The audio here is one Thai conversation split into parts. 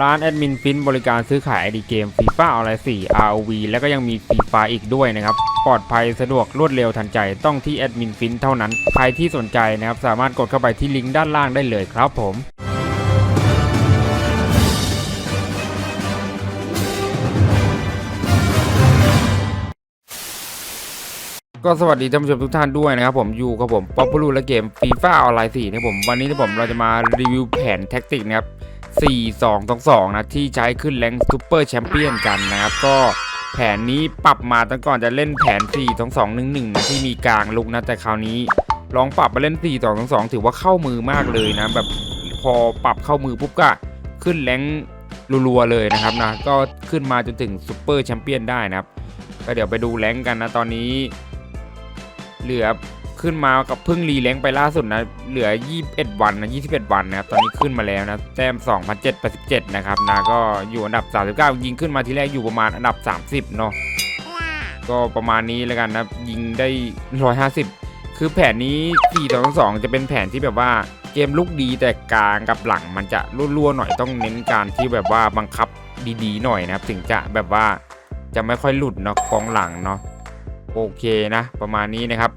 ร้านแอดมินฟินบริการซื้อขายไอดีเกมฟีฟ่าออนไลน์4 ROV แล้วก็ยังมีฟรีไฟอีกด้วยนะครับ ปลอดภัยสะดวกรวดเร็วทันใจต้องที่แอดมินฟินเท่านั้น ใครที่สนใจนะครับ สามารถกดเข้าไปที่ลิงก์ด้านล่างได้เลยครับผมก็สวัสดีท่านผู้ชมทุกท่านด้วยนะครับผมอยู่กับผมป๊อปปูลูและเกมฟีฟ่าออนไลน์4นะครับผมวันนี้ที่ผมเราจะมารีวิวแผนแท็กติกนะครับ 4 2 2 2 นะที่ใช้ขึ้นแรงซูเปอร์แชมเปี้ยนกันนะครับก็แผนนี้ปรับมาตั้งก่อนจะเล่นแผน 4 2 2 1 1นะที่มีกลางลุกนะแต่คราวนี้ ลองปรับมาเล่น 4 2 2 2 ถือว่าเข้ามือมากเลยนะ แบบพอปรับเข้ามือปุ๊บก็ขึ้นแรงรัวๆเลยนะครับนะก็ขึ้นมาจนถึงซูเปอร์แชมเปี้ยนได้นะครับ ก็เดี๋ยวไปดูแรงกันนะตอนนี้ เหลือ ขึ้นมากับเพิ่งรีแรงไปล่าสุดนะ เหลือ 21 วันนะ 21 วันนะครับ ตอนนี้ขึ้นมาแล้วนะ แต้ม2,787 นะครับนะก็อยู่อันดับ 39 ยิงขึ้นมาทีแรกอยู่ประมาณอันดับ 30 เนาะ ก็ประมาณนี้แล้วกันนะ ยิงได้ 150 คือแผนนี้ 4 2 2 จะเป็นแผนที่แบบว่าเกมลุกดีแต่กลางกับหลังมันจะรั่วๆหน่อยต้องเน้นการที่แบบว่าบังคับดีๆ หน่อยนะครับถึงจะแบบว่าจะไม่ค่อยหลุดเนาะกองหลังเนาะโอเคนะ ประมาณนี้นะครับ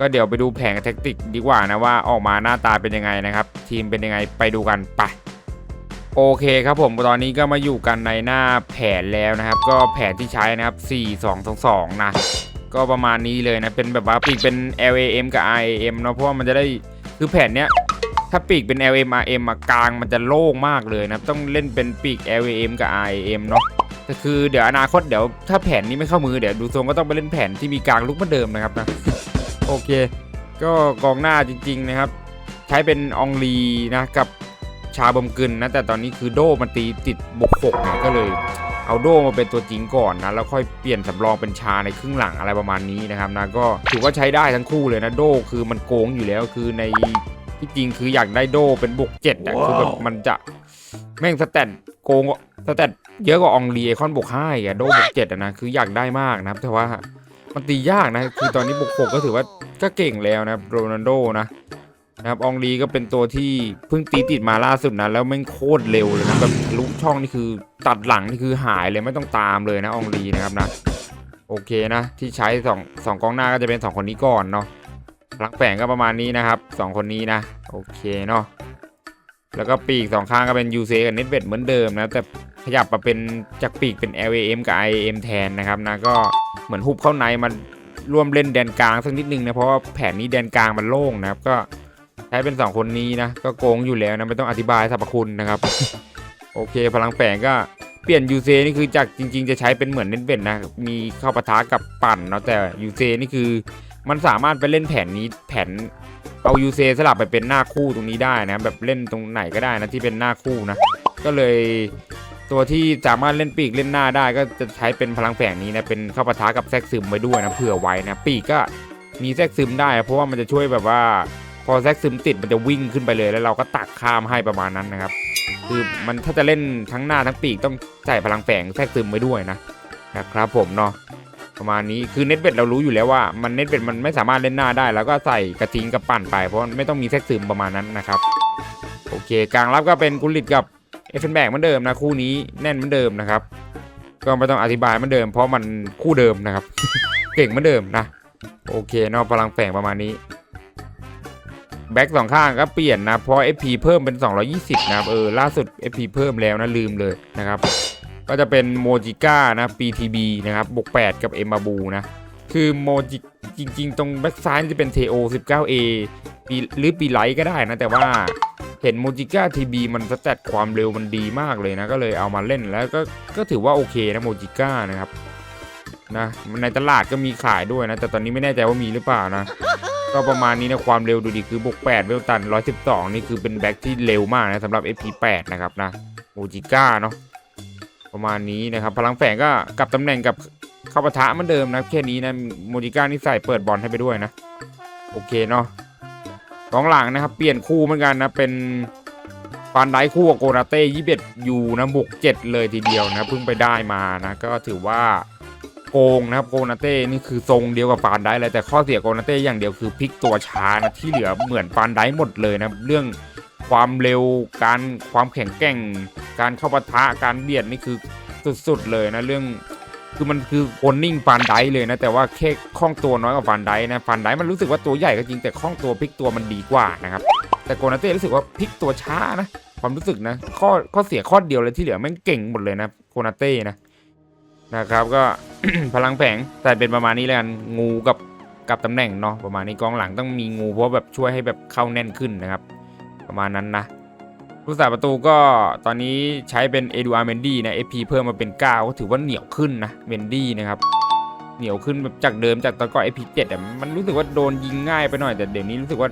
ก็เดี๋ยวไปดูแผนแท็กติกดีกว่านะว่าออกมาหน้าตาเป็นยังไงนะครับ ทีมเป็นยังไงไปดูกันไปโอเคครับผมตอนนี้ก็มาอยู่กันในหน้าแผนแล้วนะครับ ก็แผนที่ใช้นะครับ 4 2 2 2 นะ ก็ประมาณนี้เลยนะ เป็นแบบว่าปีกเป็น LAM กับ IAM เนาะเพราะว่ามันจะได้คือแผนเนี้ยถ้าปีกเป็น LAM RM มากลางมันจะโล่งมากเลยนะครับ ต้องเล่นเป็นปีก LAM กับ IAM เนาะแต่คือเดี๋ยวอนาคตเดี๋ยวถ้าแผนนี้ไม่เข้ามือเดี๋ยวดูทรงก็ต้องไปเล่นแผนที่มีกลางลุกเหมือนเดิมนะครับนะ โอเค ก็กองหน้าจริง ๆ นะครับ ใช้เป็นอองลีนะกับชาบอมกึนนะ แต่ตอนนี้คือโดมันตีติดบกหกเนี่ยก็เลย เอาโดมาเป็นตัวจริงก่อนนะ แล้วค่อยเปลี่ยนสำรองเป็นชาในครึ่งหลังอะไรประมาณนี้นะครับนะก็ถือว่าใช้ได้ทั้งคู่เลยนะโดคือมันโกงอยู่แล้วคือในที่จริงคืออยากได้โดเป็นบกเจ็ดอะคือแบบมันจะแม่งสแตทโกงสแตทเยอะกว่าอองลีไอคอนบวกห้าอีกอะโดบวกเจ็ดอะนะคืออยากได้มากนะครับแต่ว่า มันตียากนะ คือตอนนี้บวกหกก็ถือว่าก็เก่งแล้วนะโรนัลโดนะนะครับอองลีก็เป็นตัวที่เพิ่งตีติดมาล่าสุดนะแล้วม่งโคตรเร็วเลยนะแบบลุกช่องนี่คือตัดหลังนี่คือหายเลยไม่ต้องตามเลยนะอองลีนะครับนะโอเคนะที่ใช้สองสองกองหน้าก็จะเป็นสองคนนี้ก่อนเนาะพลังแฝงก็ประมาณนี้นะครับสองคนนี้นะ โอเคเนาะ แล้วก็ปีกสองข้างก็เป็นยูเซกับเน็ตเวดเหมือนเดิมนะ แต่ขยับมาเป็นจากปีกเป็น LAM กับ IAM แทนนะครับนะก็เหมือนฮุบเข้าในมันร่วมเล่นแดนกลางสักนิดนึงนะเพราะว่าแผนนี้แดนกลางมันโล่งนะครับก็ใช้เป็น 2 คนนี้นะก็โกงอยู่แล้วนะไม่ต้องอธิบายสรรพคุณนะครับ โอเค พลังแฝงก็เปลี่ยนยูเซนี่คือจากจริง ๆ จะใช้เป็นเหมือนเน้นเวนนะมีเข้าปะทะกับปั่นเนาะแต่ยูเซนี่คือมันสามารถไปเล่นแผนนี้แผน เอายูเซสลับไปเป็นหน้าคู่ตรงนี้ได้นะแบบเล่นตรงไหนก็ได้นะที่เป็นหน้าคู่นะ ก็เลยตัวที่สามารถเล่นปีกเล่นหน้าได้ก็จะใช้เป็นพลังแฝงนี้นะเป็นเข้าปะทะกับแทรกซึมไว้ด้วยนะเผื่อไว้นะปีกก็มีแทรกซึมได้ เพราะว่ามันจะช่วยแบบว่า พอแทรกซึมติดมันจะวิ่งขึ้นไปเลยแล้วเราก็ตักข้ามให้ประมาณนั้นนะครับ คือมันถ้าจะเล่นทั้งหน้าทั้งปีกต้องใส่พลังแฝงแทรกซึมไว้ด้วยนะนะครับผมเนาะ ประมาณนี้คือเน็ตเบ็ดเรารู้อยู่แล้วว่ามันเน็ตเบ็ดมันไม่สามารถเล่นหน้าได้ แล้วก็ใส่กระทิงกับปั่นไปเพราะไม่ต้องมีแทรกซึมประมาณนั้นนะครับโอเคกลางรับก็เป็นกุลิตกับเอฟเฟนแบกเหมือนเดิมนะคู่นี้แน่นเหมือนเดิมนะครับ ก็ไม่ต้องอธิบายเหมือนเดิม เพราะมันคู่เดิมนะครับ เก่งเหมือนเดิมนะโอเคนอกพลังแฝงประมาณนี้แบ็กสองข้างก็เปลี่ยนนะเพราะ FP เพิ่มเป็น 220 นะครับเออล่าสุด FP เพิ่มแล้วนะลืมเลยนะครับ ก็จะเป็นโมจิก้านะ PTB นะครับบวก8 กับเอมาบูนะ คือโมจิจริง ๆ ตรงแบ็กซ้ายจะเป็น TO 19A ปีหรือปีไลท์ก็ได้นะ แต่ว่าเห็นโมจิก้าทีบีมันสแตทความเร็วมันดีมากเลยนะ ก็เลยเอามาเล่นแล้วก็ก็ถือว่าโอเคนะโมจิก้านะครับนะในตลาดก็มีขายด้วยนะ แต่ตอนนี้ไม่แน่ใจว่ามีหรือเปล่านะ ก็ประมาณนี้นะความเร็วดูดิคือบวก8เวลตัน 112 นี่คือเป็นแบ็คที่เร็วมากนะสำหรับ FP8 นะครับนะโมจิก้าเนาะ ประมาณนี้นะครับ พลังแฝงก็กลับตำแหน่งกับเข้าปะทะเหมือนเดิมนะแค่นี้นะโมจิก้านี่ใส่เปิดบอลให้ไปด้วยนะ โอเคเนาะกองหลังนะครับ เปลี่ยนคู่เหมือนกันนะเป็นฟานไดคู่กับโกนาเต้ยี่สิบเอ็ดยูนะบุกเจ็ดเลยทีเดียวนะเพิ่งไปได้มานะก็ถือว่าโกงนะครับโกนาเต้นี่คือทรงเดียวกับฟานไดเลยแต่ข้อเสียโกนาเต้อย่างเดียวคือพลิกตัวช้านะที่เหลือเหมือนฟานไดหมดเลยนะเรื่องความเร็วการความแข็งแกร่ง การเข้าปะทะการเบียดนี่คือสุดๆเลยนะเรื่องคือมันคือโอนนิ่งฟันไดเลยนะ แต่ว่าแค่คล่องตัวน้อยกว่าฟันไดนะฟันไดมันรู้สึกว่าตัวใหญ่ก็จริงแต่คล่องตัวพลิกตัวมันดีกว่านะครับแต่โกนาเต้รู้สึกว่าพลิกตัวช้านะความรู้สึกนะข้อข้อเสียข้อเดียวเลยที่เหลือแม่งเก่งหมดเลยนะโกนาเต้นะนะครับก็พลังแผงแต่เป็นประมาณนี้แล้วกันงูกับกับตำแหน่งเนาะประมาณนี้กองหลังต้องมีงูเพราะแบบช่วยให้แบบเข้าแน่นขึ้นนะครับ ประมาณนั้นนะ ผู้สาประตูก็ตอนนี้ใช้เป็นเอดูอาร์เมนดี้นะ FP เพิ่มมาเป็น9ก็ถือว่าเหนียวขึ้นนะเมนดี้นะครับเหนียวขึ้นแบบจากเดิมจากตอนก่อน FP 7อะมันรู้สึกว่าโดนยิงง่ายไปหน่อยแต่เดี๋ยวนี้รู้สึกว่า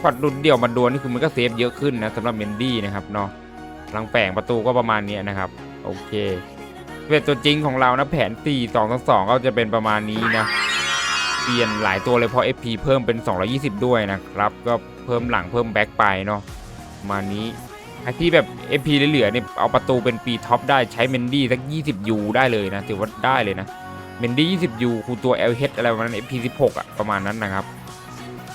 พอดุนเดี่ยวมาโดนนี่คือมันก็เซฟเยอะขึ้นนะสำหรับเมนดี้นะครับเนาะพลังแปงประตูก็ประมาณนี้นะครับโอเคเป็นตัวจริงของเรานะแผน 4 2 2 2ก็จะเป็นประมาณนี้นะเปลี่ยนหลายตัวเลยเพราะ FP เพิ่มเป็น 220 ด้วยนะครับ ก็เพิ่มหลังเพิ่มแบ็คไปเนาะประมาณ นี้ไอ้ที่แบบ FP เหลือๆเนี่ยเอาประตูเป็นปีท็อปได้ใช้เมนดี้สัก 20 U ได้เลยนะถือว่าได้เลยนะเมนดี้20 U คูณตัว LH อะไรประมาณนั้น FP 16อะประมาณนั้นนะครับ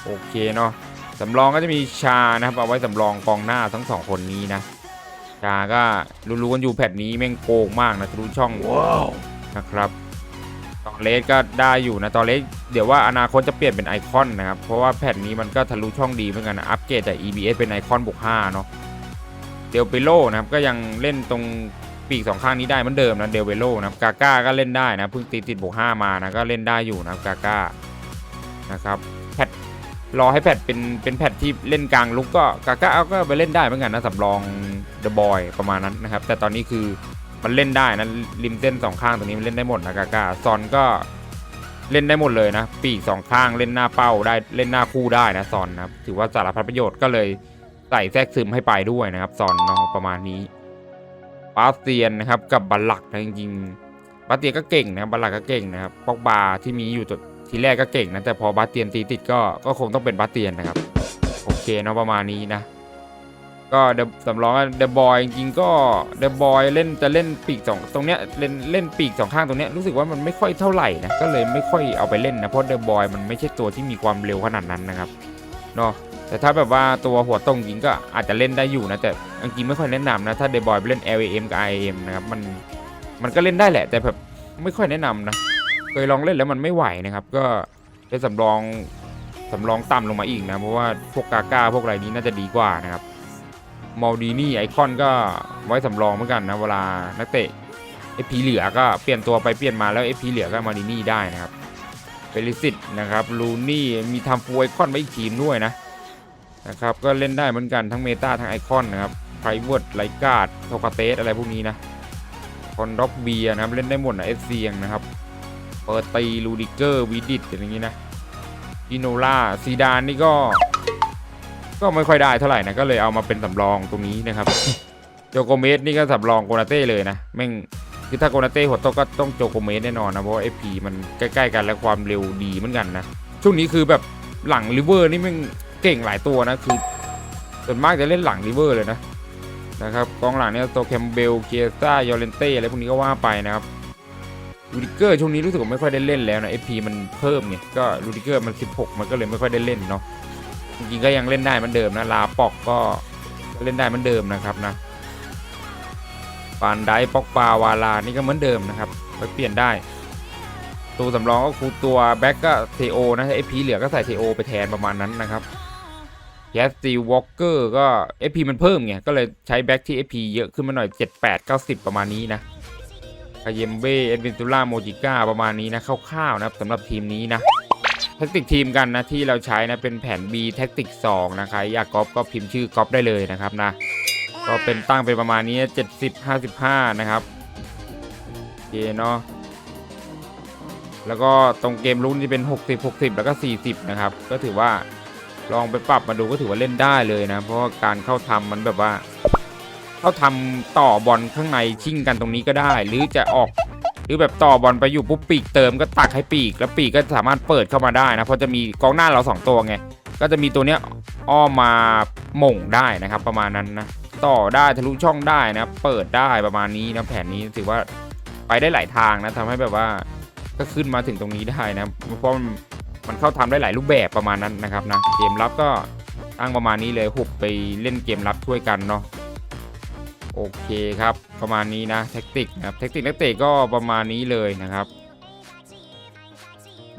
โอเคเนาะสำรองก็จะมีชานะครับ เอาไว้สำรองกองหน้าทั้งสองคนนี้นะ ชาก็รู้ๆกันอยู่แพทนี้แม่งโกงมากนะทะลุช่องนะครับตอเลสก็ได้อยู่นะตอเลสเดี๋ยวว่าอนาคตจะเปลี่ยนเป็นไอคอนนะครับ เพราะว่าแผ่นนี้มันก็ทะลุช่องดีเหมือนกันนะอัปเกรดจาก EBS เป็นไอคอนบวก5เนาะ เดลเปโลนะครับก็ยังเล่นตรงปีกสองข้างนี้ได้เหมือนเดิมนะเดลเปโลนะกาก้าก็เล่นได้นะเพิ่งตีติดบวก5มานะก็เล่นได้อยู่นะกาก้านะครับแพทรอให้แพทเป็นเป็นแพทที่เล่นกลางลุกก็กาก้าก็ไปเล่นได้เหมือนกันนะสำรองเดอะบอยประมาณนั้นนะครับแต่ตอนนี้คือมันเล่นได้นะริมเส้นสองข้างตรงนี้มันเล่นได้หมดนะกากาซอนก็เล่นได้หมดเลยนะ ปีกสองข้างเล่นหน้าเป้าได้เล่นหน้าคู่ได้นะซอนนะถือว่าสารพัดประโยชน์ก็เลย ใส่แทรกซึมให้ไปด้วยนะครับซอนเนาะประมาณนี้บาสเตียนนะครับกับบัลลักนะจริงๆบาสเตียนก็เก่งนะครับบัลลักก็เก่งนะครับปอกบาที่มีอยู่ตัวทีแรกก็เก่งนะแต่พอบาสเตียนตีติดก็ก็คงต้องเป็นบาสเตียนนะครับโอเคเนาะประมาณนี้นะก็เดอะสำรองเดบอยจริงๆก็เดบอยเล่นจะเล่นปีกสองตรงเนี้ยเล่นเล่นปีกสองข้างตรงเนี้ยรู้สึกว่ามันไม่ค่อยเท่าไหร่นะก็เลยไม่ค่อยเอาไปเล่นนะเพราะเดบอยมันไม่ใช่ตัวที่มีความเร็วขนาดนั้นนะครับเนาะ แต่ถ้าแบบว่าตัวหัวตรงจริงก็อาจจะเล่นได้อยู่นะ แต่จริงๆไม่ค่อยแนะนำนะ ถ้าเดบอยไปเล่น LAM กับ IAM นะครับมันมันก็เล่นได้แหละ แต่แบบไม่ค่อยแนะนำนะเคยลองเล่นแล้วมันไม่ไหวนะครับก็เป็นสำรองสำรองต่ำลงมาอีกนะ เพราะว่าพวกกาก้าพวกอะไรนี้น่าจะดีกว่านะครับมอลดีนี่ไอคอนก็ไว้สำรองเหมือนกันนะเวลานักเตะเอพีเหลือก็เปลี่ยนตัวไปเปลี่ยนมาแล้วเอพีเหลือก็มาดีนี่ได้นะครับเฟลิซิตนะครับลูนี่มีทำฟูไอคอนไว้อีกทีมด้วยนะ นะครับก็เล่นได้เหมือนกันทั้งเมตาทั้งไอคอนนะครับไพรเวิร์ดไลกาดโทคาเตสอะไรพวกนี้นะคอนด็อกเบียนะครับเล่นได้หมดนะเอสเซียงนะครับเปิดตีลูดิเกอร์วีดิตอย่างนี้นะอิโนล่าซีดานนี่ก็ ก็ไม่ค่อยได้เท่าไหร่นะก็เลยเอามาเป็นสำรองตรงนี้นะครับโจโกเมสนี่ก็สำรองโกนาเต้เลยนะแม่งคือถ้าโกนาเต้หัวโตก็ต้องโจโกเมสแน่นอนนะเพราะเอพีมันใกล้ๆกันและความเร็วดีเหมือนกันนะช่วงนี้คือแบบหลังริเวอร์นี่แม่ง เก่งหลายตัวนะคือส่วนมากจะเล่นหลังริเวอร์เลยนะนะครับกองหลังเนี่ยโตแคมเบลเกียซ่ายอร์เรนเต้อะไรพวกนี้ก็ว่าไปนะครับลูดิเกอร์ช่วงนี้รู้สึกว่าไม่ค่อยได้เล่นแล้วนะเอพีมันเพิ่มไงก็ลูดิเกอร์มัน 16 มันก็เลยไม่ค่อยได้เล่นเนาะจริงๆก็ยังเล่นได้เหมือนเดิมนะลาปอกก็เล่นได้เหมือนเดิมนะครับนะปานไดปอกปาวาลานี่ก็เหมือนเดิมนะครับไปเปลี่ยนได้ ตัวสำรองก็คือตัวแบ็กก็เทโอนะไอพีเหลือก็ใส่เทโอไปแทนประมาณนั้นนะครับ แคสตีวอลเกอร์ก็เอพีมันเพิ่มไง ก็เลยใช้แบ็กที่เอพีเยอะขึ้นมาหน่อย 7 8 9 0 ประมาณนี้นะคาเยมเบ้เอ็นเวนตูล่าโมจิก้าประมาณนี้นะคร่าวๆนะครับสำหรับทีมนี้นะแท็กติกทีมกันนะที่เราใช้นะเป็นแผน B แท็กติก2นะคะอยากก๊อปก็พิมพ์ชื่อก๊อปได้เลยนะครับนะก็เป็นตั้งเป็นประมาณนี้ 70 55 นะครับโอเคเนาะแล้วก็ตรงเกมลุ้นที่เป็น 60 60 แล้วก็ 40 นะครับ ก็ถือว่า ลองไปปรับมาดูก็ถือว่าเล่นได้เลยนะ เพราะาการเข้าทำมันแบบว่า เข้าทำต่อบอลข้างในชิ่งกันตรงนี้ก็ได้ หรือจะออกหรือแบบต่อบอลไปอยู่ปุ๊บปีกเติมก็ตักให้ปีก แล้วปีกก็สามารถเปิดเข้ามาได้นะเพราะจะมีกองหน้าเราสองตัวไงก็จะมีตัวเนี้ยอ้อมมาหม่งได้นะครับ ประมาณนั้นนะต่อได้ทะลุช่องได้นะ เปิดได้ประมาณนี้นะแผนนี้ถือว่าไปได้หลายทางนะทำให้แบบว่าก็ขึ้นมาถึงตรงนี้ได้นะเพราะ มันเข้าทำได้หลายรูปแบบประมาณนั้นนะครับนะเกมรับก็ตั้งประมาณนี้เลยหุบไปเล่นเกมรับช่วยกันเนาะโอเคครับประมาณนี้นะแท็กติกนะครับแท็กติกนักเตะก็ประมาณนี้เลยนะครับ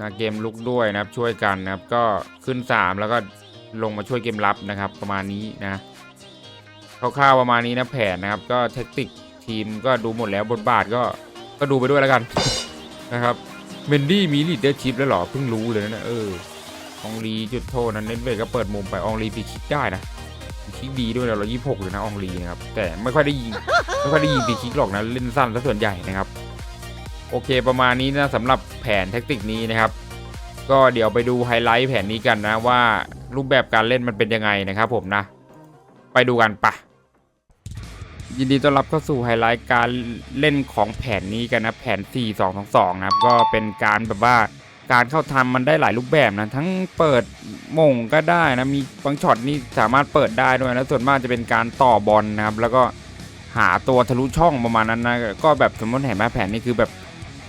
นะเกมลุกด้วยนะครับช่วยกันนะครับก็ขึ้น 3 แล้วก็ลงมาช่วยเกมรับนะครับ ประมาณนี้นะคร่าวๆประมาณนี้นะแผนนะครับ ก็แท็กติกทีมก็ดูหมดแล้วบทบาทก็ก็ดูไปด้วยแล้วกันนะครับ เมนดี้มีลีดเดอร์ชิพแล้วหรอ เพิ่งรู้เลยนะเอออองลีจุดโทษนั้นเน้นเวก็เปิดมุมไปองลีปีคิกได้นะคิกดีด้วยนะเรายี่หกเลยนะองลีนะครับ แต่ไม่ค่อยได้ยิงไม่ค่อยได้ยิงปีคิกหรอกนะเล่นสั้นซะส่วนใหญ่นะครับ โอเคประมาณนี้นะสำหรับแผนแท็กติกนี้นะครับ ก็เดี๋ยวไปดูไฮไลท์แผนนี้กันนะว่ารูปแบบการเล่นมันเป็นยังไงนะครับผมนะ ไปดูกันปะ ยินดีต้อนรับเข้าสู่ไฮไลท์การเล่นของแผนนี้กันนะแผน 4 2 2 2 นะครับ ก็เป็นการแบบว่าการเข้าทำมันได้หลายรูปแบบนะ ทั้งเปิดมงก็ได้นะ มีบางช็อตนี่สามารถเปิดได้ด้วยนะส่วนมากจะเป็นการต่อบอลนะครับ แล้วก็หาตัวทะลุช่องประมาณนั้นนะ ก็แบบสมมติเห็นไหมแผนนี่คือแบบ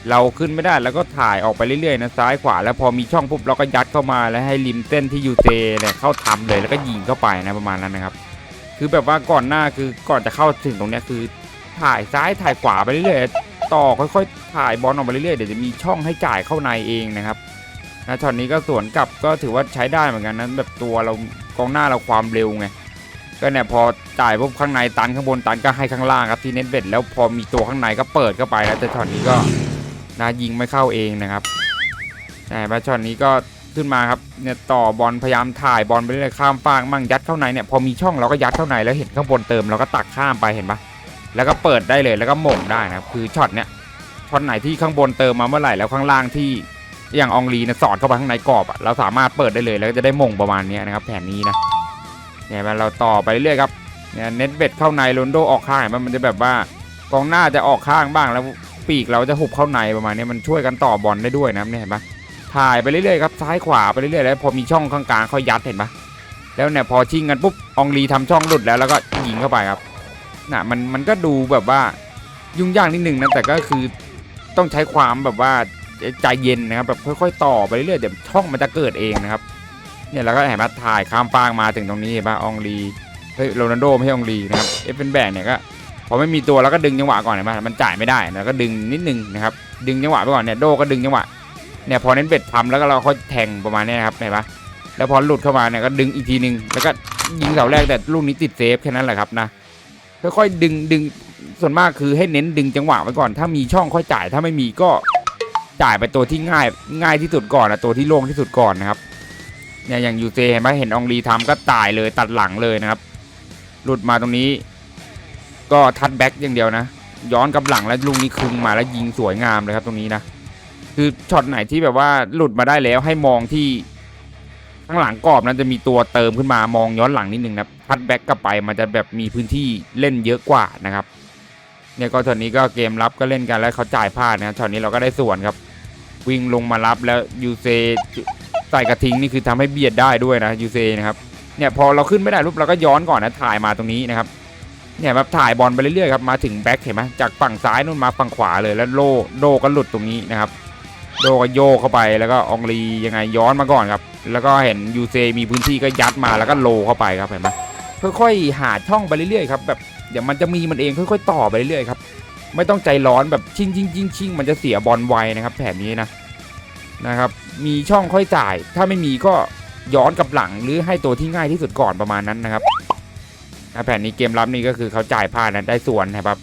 เราขึ้นไม่ได้แล้วก็ถ่ายออกไปเรื่อยๆนะซ้ายขวาแล้วพอมีช่องปุ๊บเราก็ยัดเข้ามาแล้วให้ริมเส้นที่ยูเซเนี่ยเข้าทำเลยแล้วก็ยิงเข้าไปนะประมาณนั้นนะครับ คือแบบว่าก่อนหน้าคือก่อนจะเข้าถึงตรงเนี้ยคือ ถ่ายซ้ายถ่ายขวาไปเรื่อยๆต่อค่อยๆ ถ่ายบอลออกไปเรื่อยๆเดี๋ยวจะมีช่องให้จ่ายเข้าในเองนะครับนะช็อตนี้ก็สวนกลับก็ถือว่าใช้ได้เหมือนกันนะแบบตัวเรากองหน้าเราความเร็วไงก็เนี่ยพอจ่ายปุ๊บข้างในตันข้างบนตันก็ให้ข้างล่างครับที่เน็ตเบ็ดแล้วพอมีตัวข้างในก็เปิดเข้าไปแล้วแต่ช็อตนี้ก็นะยิงไม่เข้าเองนะครับแต่ว่าช็อตนี้ก็ ขึ้นมาครับเนี่ยต่อบอลพยายามถ่ายบอลไปเรื่อยข้ามฟากมั่งยัดเข้าในเนี่ยพอมีช่องเราก็ยัดเข้าในแล้วเห็นข้างบนเติมเราก็ตักข้ามไปเห็นปะแล้วก็เปิดได้เลยแล้วก็หม่งได้นะครับคือช็อตเนี้ยช็อตไหนที่ข้างบนเติมมาเมื่อไหร่แล้วข้างล่างที่อย่างอองลีเนี่ยสอดเข้าไปข้างในกรอบอะเราสามารถเปิดได้เลยแล้วก็จะได้หม่งประมาณนี้นะครับแผนนี้นะเนี่ยมันเราต่อไปเรื่อยครับเนี่ยเน็ตเบ็ดเข้าในโรนโดออกข้างเห็นมันจะแบบว่ากองหน้าจะออกข้างบ้างแล้วปีกเราจะหุบเข้าในประมาณนี้มันช่วยกันต่อบอลได้ด้วยนะครับเนี่ยเห็นปะ ถ่ายไปเรื่อยๆครับซ้ายขวาไปเรื่อยๆแล้วพอมีช่องข้างกลางค่อยยัดเห็นปะแล้วเนี่ยพอชิงกันปุ๊บองลีทำช่องหลุดแล้วแล้วก็ยิงเข้าไปครับน่ะมันมันก็ดูแบบว่ายุ่งยากนิดนึงนะแต่ก็คือต้องใช้ความแบบว่าใจเย็นนะครับแบบค่อยๆ ต่อไปเรื่อยๆเดี๋ยวช่องมันจะเกิดเองนะครับเนี่ยแล้วก็เห็นปะถ่ายข้ามฟากมาถึงตรงนี้เห็นปะองลีเฮ้ยโรนัลโดไม่ใช่อองลีนะครับเอฟเป็นแบกเนี่ยก็พอไม่มีตัวแล้วก็ดึงจังหวะก่อนเห็นปะมันจ่ายไม่ได้แล้วก็ดึงนิดนึงนะครับดึงจังหวะไปก่อนเนี่ยโดก็ดึงจังหวะ เนี่ยพอเน้นเบ็ดทำแล้วก็เราค่อยแทงประมาณนี้ครับเห็นปะแล้วพอหลุดเข้ามาเนี่ยก็ดึงอีกทีนึงแล้วก็ยิงเสาแรกแต่ลูกนี้ติดเซฟแค่นั้นแหละครับนะค่อยๆดึงดึงส่วนมากคือให้เน้นดึงจังหวะไว้ก่อน ถ้ามีช่องค่อยจ่าย ถ้าไม่มีก็จ่ายไปตัวที่ง่าย ง่ายที่สุดก่อนนะตัวที่โล่งที่สุดก่อนนะครับเนี่ยอย่างยูเซเห็นไหมเห็นองลีทำก็ตายเลยตัดหลังเลยนะครับ หลุดมาตรงนี้ ก็ทัดแบ็กอย่างเดียวนะ ย้อนกลับหลังแล้วลูกนี้คึงมาแล้วยิงสวยงามเลยครับตรงนี้นะ คือช็อตไหนที่แบบว่าหลุดมาได้แล้วให้มองที่ข้างหลังกรอบนั้นจะมีตัวเติมขึ้นมามองย้อนหลังนิดนึงนะทัดแบ็กกลับไปมันจะแบบมีพื้นที่เล่นเยอะกว่านะครับเนี่ยก็ช็อตนี้ก็เกมรับก็เล่นกันแล้วเขาจ่ายพลาดนะช็อตนี้เราก็ได้ส่วนครับ วิ่งลงมารับแล้วยูเซใส่กระทิงนี่คือทำให้เบียดได้ด้วยนะยูเซนะครับเนี่ยพอเราขึ้นไม่ได้รูปเราก็ย้อนก่อนนะถ่ายมาตรงนี้นะครับเนี่ยแบบถ่ายบอลไปเรื่อยๆครับมาถึงแบ็คเห็นไหมจากฝั่งซ้ายนู่นมาฝั่งขวาเลยแล้วโลโดก็หลุดตรงนี้นะครับ โดก็โยกเข้าไปแล้วก็องลียังไงย้อนมาก่อนครับ แล้วก็เห็นยูเซมีพื้นที่ก็ยัดมาแล้วก็โลเข้าไปครับเห็นไหมค่อยๆหาช่องไปเรื่อยๆครับแบบเดี๋ยวมันจะมีมันเองค่อย ๆ ต่อไปเรื่อยๆครับไม่ต้องใจร้อนแบบชิงชิงชิงชิงมันจะเสียบอลไวนะครับแผนนี้นะนะครับ มีช่องค่อยจ่าย ถ้าไม่มีก็ย้อนกับหลังหรือให้ตัวที่ง่ายที่สุดก่อนประมาณนั้นนะครับแผนนี้เกมรับนี่ก็คือเขาจ่ายพลานะได้ส่วนนะครับ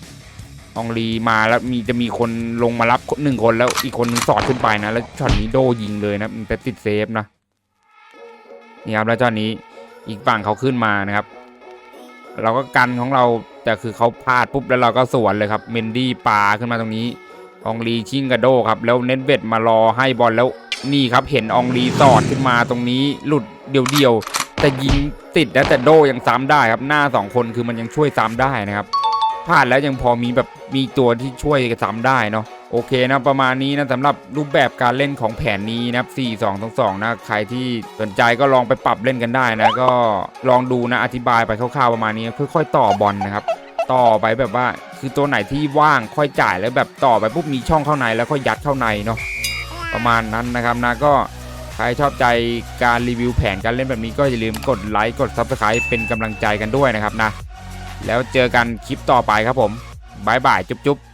อองลีมาแล้วมีจะมีคนลงมารับหนึ่งคนแล้วอีกคนหนึงสอดขึ้นไปนะ แล้วช็อตนี้โดยิงเลยนะมันแต่ติดเซฟนะนี่ครับแล้วช็อตนี้อีกฝั่งเขาขึ้นมานะครับ เราก็กันของเราแต่คือเขาพลาดปุ๊บแล้วเราก็สวนเลยครับเมนดี้ปาขึ้นมาตรงนี้องลีชิงกระโดครับ แล้วเน็ตเวทมารอให้บอลแล้วนี่ครับเห็นองลีสอดขึ้นมาตรงนี้หลุดเดียวๆแต่ยิงติดนะแต่โดยังซ้ำได้ครับหน้าสองคนคือมันยังช่วยซ้ำได้นะครับ พลาดแล้วยังพอมีแบบมีตัวที่ช่วยซ้ำได้เนาะโอเคนะประมาณนี้นะสำหรับรูปแบบการเล่นของแผนนี้นะครับ 4 2 2 2 นะ ใครที่สนใจก็ลองไปปรับเล่นกันได้นะ ก็ลองดูนะอธิบายไปคร่าวๆประมาณนี้ค่อยๆต่อบอลนะครับ ต่อไปแบบว่าคือตัวไหนที่ว่างค่อยจ่ายแล้วแบบต่อไปปุ๊บมีช่องเข้าในแล้วค่อยยัดเข้าในเนาะประมาณนั้นนะครับนะก็ใครชอบใจการรีวิวแผนการเล่นแบบนี้ก็อย่าลืมกดไลค์กด Subscribe เป็นกำลังใจกันด้วยนะครับนะ แล้วเจอกันคลิปต่อไปครับผมบายบายจุ๊บๆ